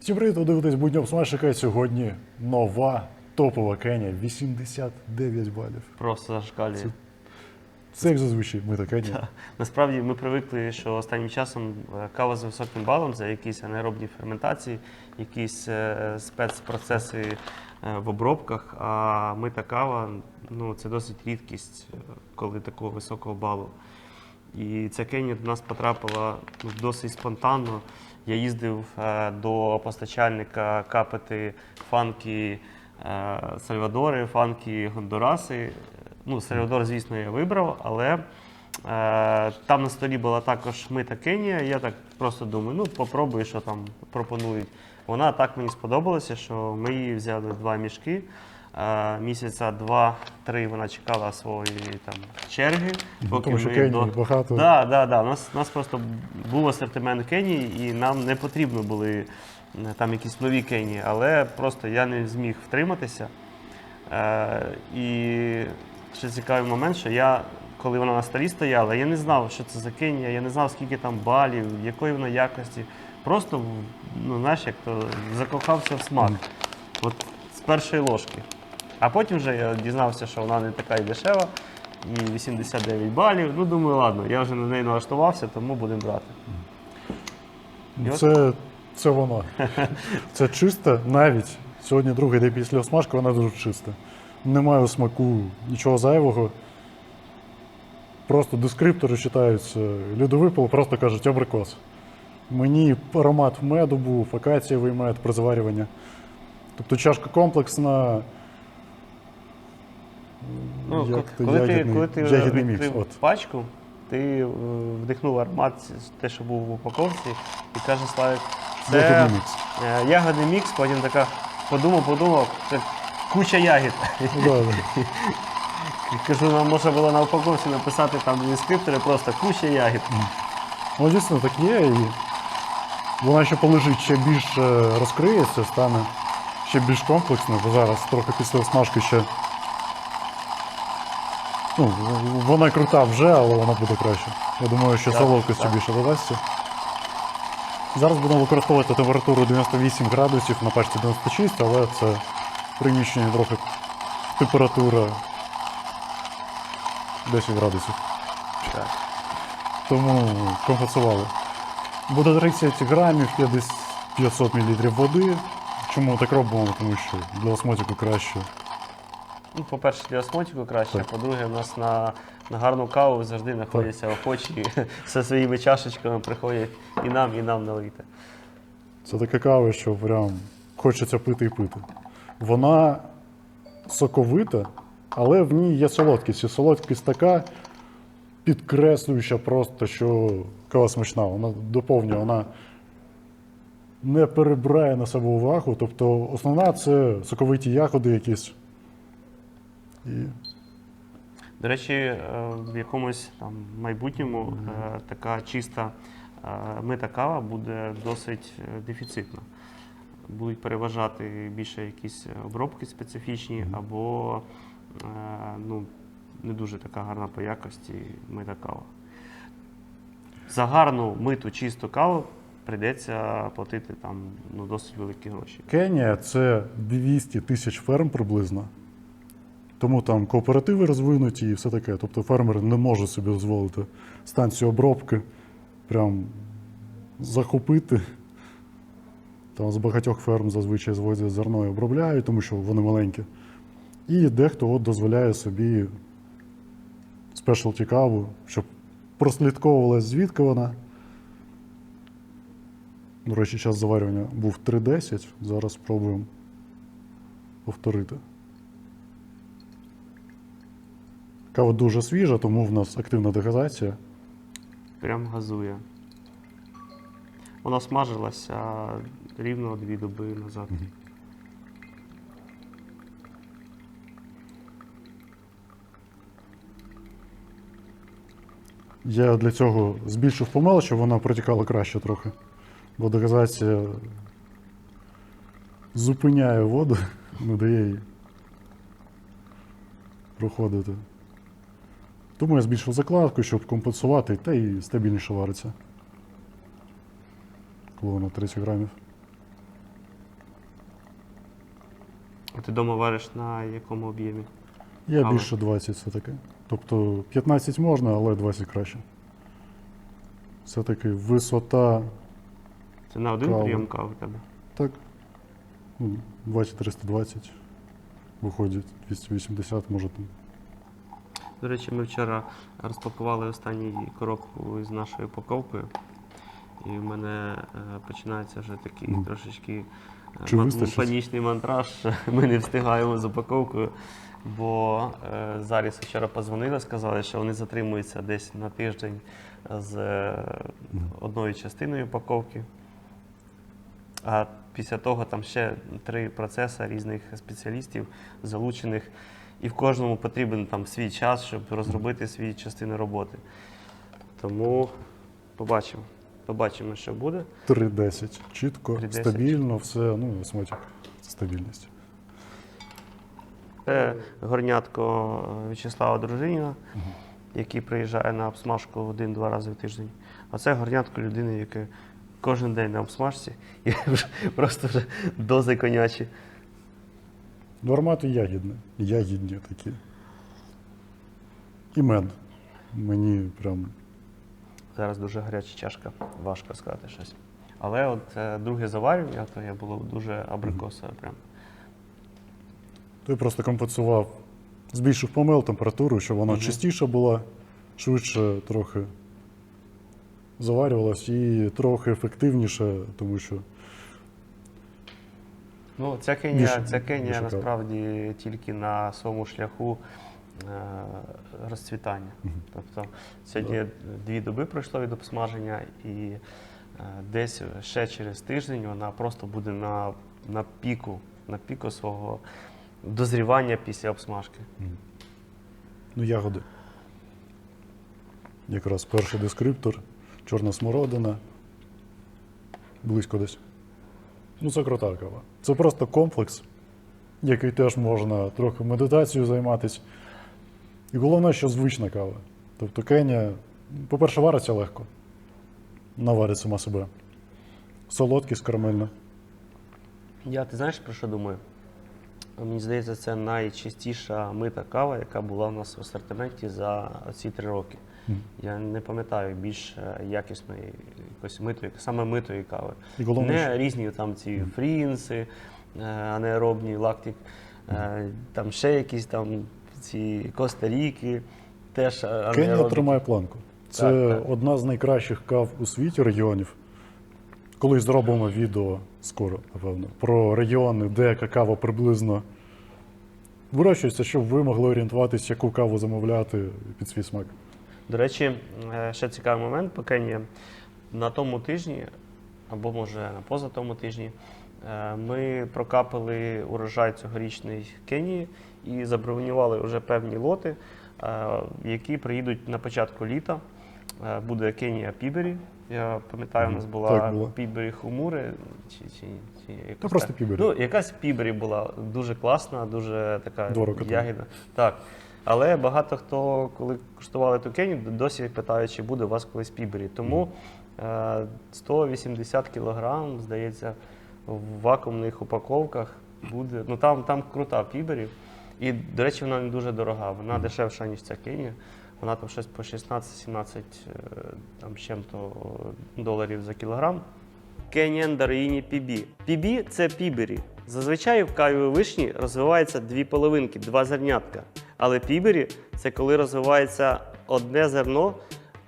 Всім привіт, ви дивитесь будньом смашика. Сьогодні нова топова Кенія 89 балів. Просто зашкалює. Це як зазвичай ми та Кенія. Насправді ми привикли, що останнім часом е, кава з високим балом це якісь анаеробні ферментації, якісь е, спецпроцеси е, в обробках. А ми та кава ну, це досить рідкість, коли такого високого балу. І ця Кенія до нас потрапила ну, досить спонтанно. Я їздив е, до постачальника капати фанки е, Сальвадори, фанки Гондураси. Ну, Сальвадор, звісно, я вибрав, але е, там на столі була також мита Кенія. Я так просто думаю, ну попробую, що там пропонують. Вона так мені сподобалася, що ми її взяли два мішки. Місяця два-три вона чекала своєї там черги. Поки Тому що ми Кенії до- багато. Да, да, да. У нас, у нас просто був асортимент Кенії, і нам не потрібно були там якісь нові Кенії, але просто я не зміг втриматися. Е, і ще цікавий момент, що я, коли вона на столі стояла, я не знав, що це за Кенія, я не знав, скільки там балів, якої вона якості. Просто, ну, знаєш, як то закохався в смак. От з першої ложки. А потім вже я дізнався, що вона не така й дешева, і 89 балів. Ну, думаю, ладно, я вже на неї налаштувався, тому будемо брати. І Це, це вона. Це чиста, навіть сьогодні другий день після осмажки, вона дуже чиста. Немає у смаку нічого зайвого. Просто дескриптори читаються. Люди випили, просто кажуть абрикос. Мені аромат меду був, акацієвий мед при заварюванні. Тобто чашка комплексна. Ну, як то коли, ти, ягідний- коли ти ягідний мікс. відкрив От. пачку, ти е, вдихнув аромат, те, що був в упаковці, і каже Славік, це Ягідний мікс. е, ягодний мікс, потім така подумав, подумав, це куча ягід. Да, да. Кажу, нам можна було на упаковці написати там дескриптори, просто куча ягід. Ну, дійсно так є, і вона ще полежить, ще більше розкриється, стане ще більш комплексною, бо зараз трохи після смажки ще. Ну, вона крута вже, але вона буде краще. Я думаю, що солодкості більше додасться. Зараз будемо використовувати температуру 98 градусів на пачці 96, але це в приміщенні трохи температура 10 градусів. Так. Тому компенсували. Буде 30 грамів 50 500 мл води. Чому так робимо? Тому що для осмотику краще. Ну, по-перше, для осмотіку краще, а по-друге, у нас на, на гарну каву завжди знаходяться охочі зі своїми чашечками приходять і нам, і нам налити. Це така кава, що прям хочеться пити і пити. Вона соковита, але в ній є солодкість. І солодкість така підкреслююча просто, що кава смачна. Вона доповнює, вона не перебирає на себе увагу. Тобто основна це соковиті ягоди якісь. І До речі, е, в якомусь там майбутньому е, така чиста е, мита кава буде досить дефіцитна. Будуть переважати більше якісь обробки специфічні, або ну, не дуже така гарна по якості мита кава. За гарну миту чисту каву прийдеться платити там ну, досить великі гроші. Кенія це 200 тисяч ферм приблизно. Тому там кооперативи розвинуті і все таке. Тобто фермер не може собі дозволити станцію обробки прям захопити. Там з багатьох ферм зазвичай звозять зерно і обробляють, тому що вони маленькі. І дехто от дозволяє собі спешалті каву, щоб прослідковувалось, звідки вона. До речі, час заварювання був 3.10. Зараз спробуємо повторити. Кава дуже свіжа, тому в нас активна дегазація. Прям газує. Вона смажилася рівно дві доби назад. Я для цього збільшив помел, щоб вона протікала краще трохи. Бо дегазація зупиняє воду, не дає їй проходити. Тому я збільшив закладку, щоб компенсувати, та і стабільніше вариться. Коли вона 30 грамів. А ти вдома вариш на якому об'ємі? Я Але- більше 20 все-таки. Тобто 15 можна, але 20 краще. Все-таки висота, Це на один Каву. прийом кави в тебе? так, ну, 20-320, виходить 280, може там. До речі, ми вчора розпакували останню коробку з нашою упаковкою. І в мене е, починається вже такий Мгм. трошечки е, панічний мантраж. Ми не встигаємо з упаковкою. Бо е, зараз вчора позвонили, сказали, що вони затримуються десь на тиждень з е, одною частиною упаковки. А після того там ще три процеси різних спеціалістів залучених, і в кожному потрібен там свій час, щоб розробити свої частини роботи. Тому побачимо. Побачимо, що буде. 3.10. Чітко, 3.10. стабільно, все, ну, осмотик. Стабільність. Це горнятко В'ячеслава Дружиніна, який приїжджає на обсмажку один-два рази в тиждень. А це горнятко людини, яке кожен день на обсмажці і вже просто вже дози конячі. Аромати ягідні. Ягідні такі. І мед. Мені прям Зараз дуже гаряча чашка, важко сказати щось. Але от е, друге заварювання, то я було дуже абрикосове прям. Той просто компенсував, збільшив помил температуру, щоб вона Мгм. чистіша була, швидше трохи заварювалась і трохи ефективніше, тому що Ну, ця Кенія, Більше- ця Кенія насправді тільки на своєму шляху е, розцвітання. Тобто сьогодні дві доби пройшло від обсмаження, і е, десь ще через тиждень вона просто буде на, на піку, на піку свого дозрівання після обсмажки. ну, ягоди. Якраз перший дескриптор, чорна смородина, близько десь. Ну, це крута кава. Це просто комплекс, який теж можна трохи медитацією займатися. І головне, що звична кава. Тобто Кенія, по-перше, вариться легко. Наварить сама себе. Солодкість карамельна. Я ти знаєш про що думаю? Мені здається, це найчистіша мита кава, яка була в нас в асортименті за ці три роки. Я не пам'ятаю більш е, якісної якоїсь митої, саме митої кави. І головне, не що- різні там ці фрінси, е, анаеробні, лактик, е, там ще якісь там ці Коста-Ріки, теж Кенія анаеробні. тримає планку. Це Так, так. одна з найкращих кав у світі регіонів. Колись зробимо відео скоро, напевно, про регіони, де какао приблизно вирощується, щоб ви могли орієнтуватися, яку каву замовляти під свій смак. До речі, е, ще цікавий момент по Кенії. На тому тижні, або може на поза тому тижні, е, ми прокапали урожай цьогорічний Кенії і забронювали вже певні лоти, е, які приїдуть на початку літа. Буде Кенія Пібері. Я пам'ятаю, у нас була Пібері Хумури. Чи, чи, чи якось Та просто. Пібері. Ну, якась Пібері була дуже класна, дуже така роки тому. Так. Але багато хто, коли куштували ту Кенію, досі питають, чи буде у вас колись пібері. Тому е, 180 кілограм, здається, в вакуумних упаковках буде. Ну там, там крута пібері. І, до речі, вона не дуже дорога. Вона дешевша, ніж ця Кенія. Вона там щось по 16-17 е, там чим-то доларів за кілограм. Дариїні PB. PB – це пібері. Зазвичай в каві вишні розвиваються дві половинки, два зернятка. Але пібері це коли розвивається одне зерно,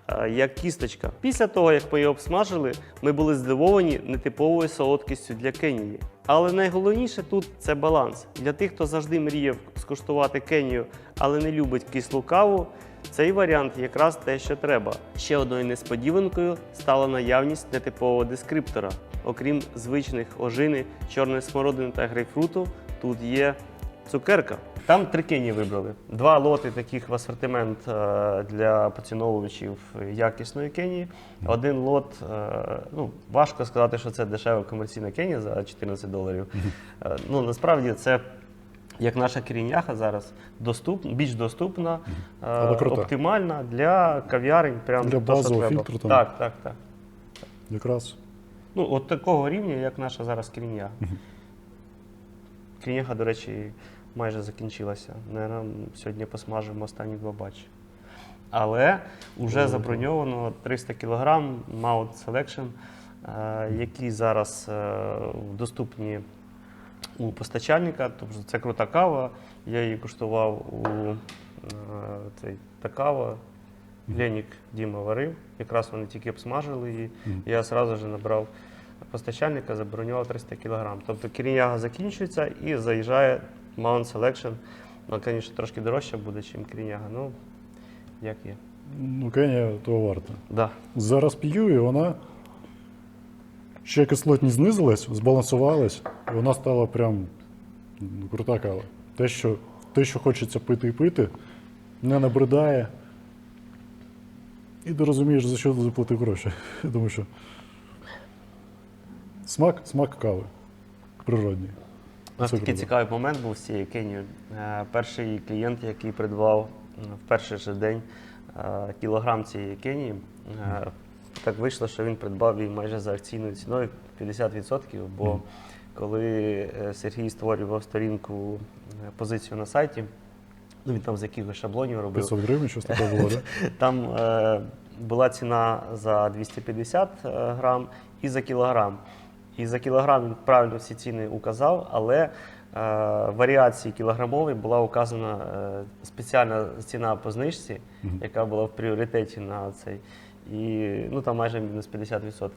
е, як кісточка. Після того, як ми її обсмажили, ми були здивовані нетиповою солодкістю для Кенії. Але найголовніше тут це баланс. Для тих, хто завжди мріяв скуштувати Кенію, але не любить кислу каву, цей варіант якраз те, що треба. Ще одною несподіванкою стала наявність нетипового дескриптора. Окрім звичних ожини, чорної смородини та грейпфруту, тут є цукерка. Там три кені вибрали. Два лоти таких в асортимент е, для поціновувачів якісної кенії. Один лот, е, ну важко сказати, що це дешева комерційна кенія за 14 доларів. Е, Ну насправді це. Як наша керіняха зараз доступ, більш доступна, е, крута. оптимальна для кав'ярень, прям Для то, що базового треба. фільтру там. Так, так, так. Якраз Ну, от такого рівня, як наша зараз керіняха. Кріняга, до речі, майже закінчилася. Наверно, сьогодні посмажимо останні два батчі. Але вже заброньовано 300 кг Mount Selection, е, які зараз е, доступні у постачальника. Тобто це крута кава. Я її куштував у е, цей та кава. Ленік Діма варив. Якраз вони тільки обсмажили її. Я одразу ж набрав постачальника, забронював 300 кг. Тобто кіріняга закінчується і заїжджає Mount Selection. Ну, звісно, трошки дорожче буде, ніж кіріняга. Ну, як є. Ну, Кенія того варта. Да. Зараз п'ю, і вона ще кислотність знизилась, збалансувалась, вона стала прям ну, крута кава. Те, що, те, що хочеться пити і пити, не набридає. І ти розумієш, за що ти заплатив гроші. Тому що смак, смак кави. Природній. У нас Це такий круто. цікавий момент був з цією Кенією. Е, Перший клієнт, який придбав в перший же день е, кілограм цієї Кенії, е, так вийшло, що він придбав її майже за акційною ціною 50%, бо. Коли е, Сергій створював сторінку, е, позицію на сайті, ну він там з якихось шаблонів робив. 500 гривень, щось таке було, так? Там е, була ціна за 250 е, грам і за кілограм. І за кілограм він правильно всі ціни указав, але е, варіації кілограмової була указана е, спеціальна ціна по знижці, яка була в пріоритеті на цей. І ну, там майже мінус 50%.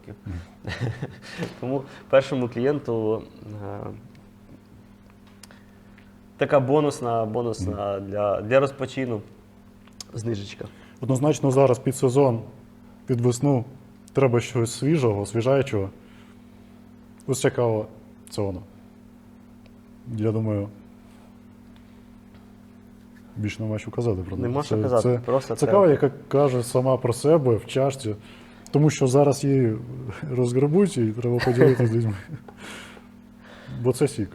Тому першому клієнту е, така бонусна, бонусна для, для розпочину знижечка. Однозначно зараз під сезон, під весну треба щось свіжого, освіжаючого. Ось ця кава це воно. Я думаю, більше нема що казати про неї. Не Це- казати, Це, просто це кава, яка каже сама про себе в чашці. Тому що зараз її розгребуть і треба поділити з людьми. Бо це сік.